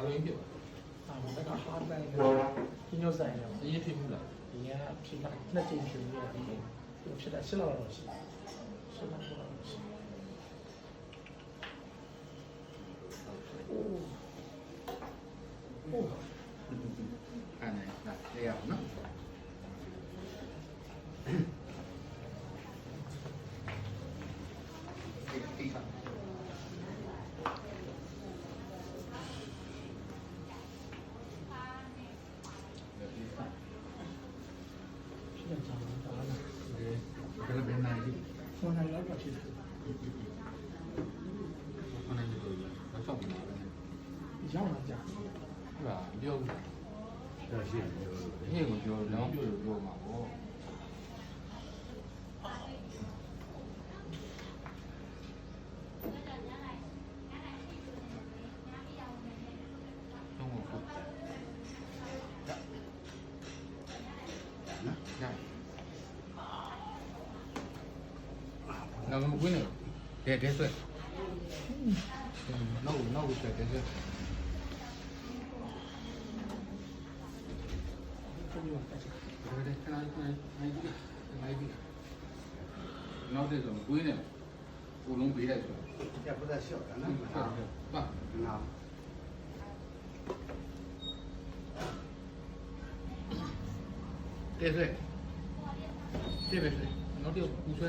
ဒါလိုရင်းဖြစ်ပါတယ်အာဘက်ကဟာတန်ကညှို့ဆိုင်တယ်အရင်ဖြစ်မှုလားဒီကဖြစ်လာနှစ်ချိန်ဖြစ်နေတယ်ဒီဖြစ်တာရှင်းလာတော့ရှိတယ်ရှင်းလာတော့ရှိတယ်โอ้โอ้อันไหนนะเรียบเนาะ 昨天有二去的，我昨天去了一，那叫不来了。以前往哪加？是吧？六，六七六六，那个六两六六嘛，我。中午喝的。那个贵呢别别睡嗯那我那我选别睡这个看他看他看他一定一这种不能也不太小咱们这个那别睡这边睡老六你说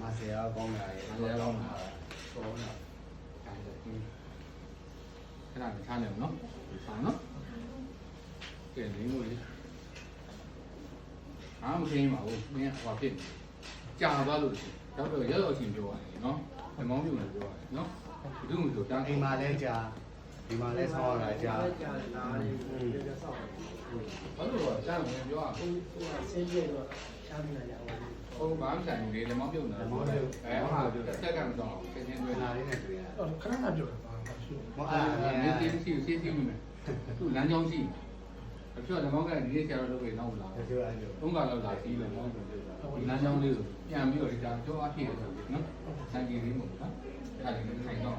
မဆရာကောင်းတာရေဆရာကောင်းတာကောင်းတာခိုင်းတယ်ခဏမထားနဲ့နော်ဆောင်းနော်ကဲလင်းမို့လေအားမခင်ပါဘူးမင်းဟောဖြစ်ကြာသွားလို့ရှိရင်တော့ရောက်ရောက်ချင်းပြောရတယ်နော်အမောင်းပြုံလည်းပြောရတယ်နော်ဘုသူ့ကိုတန်းအိမ်မှာလည်းကြာ ဒီမှာလဲဆောင်းရတာကြာကြာတာလေးကိုပြပြဆောင်းဘာလို့လဲကျန်တယ်ပြောอ่ะကိုကိုဆင်းပြေတော့ရှားမိလာရအောင်ဟုတ်ဘာမှဆိုင်ဘူးလေလမောင်းပြုတ်နေတာလမောင်းပြုတ်အဲဟာပြုတ်တက်ကမတော့ဆင်းချင်းတွေ့လာလေးနဲ့တွေ့ရတာခဏခဏပြုတ်တာပါမရှိဘူးဟောအာမြေတီးမရှိဘူးဆေးစီးမိမယ်သူ့လမ်းကြောင်းရှိအပြောလမောင်းကဒီနေ့ဆရာတော်လုပ်ပြီးနောက်လာတယ်ပြောရအောင်သုံးခါလောက်လာပြီးလမောင်းပြုတ်ဒီလမ်းကြောင်းလေးကိုပြန်ပြီးတော့ဒီကြောင်းကြောအဖြစ်ရတယ်နော်စံကြီးလေးမို့နော်အဲ့ဒါလေးကိုထိုင်တော့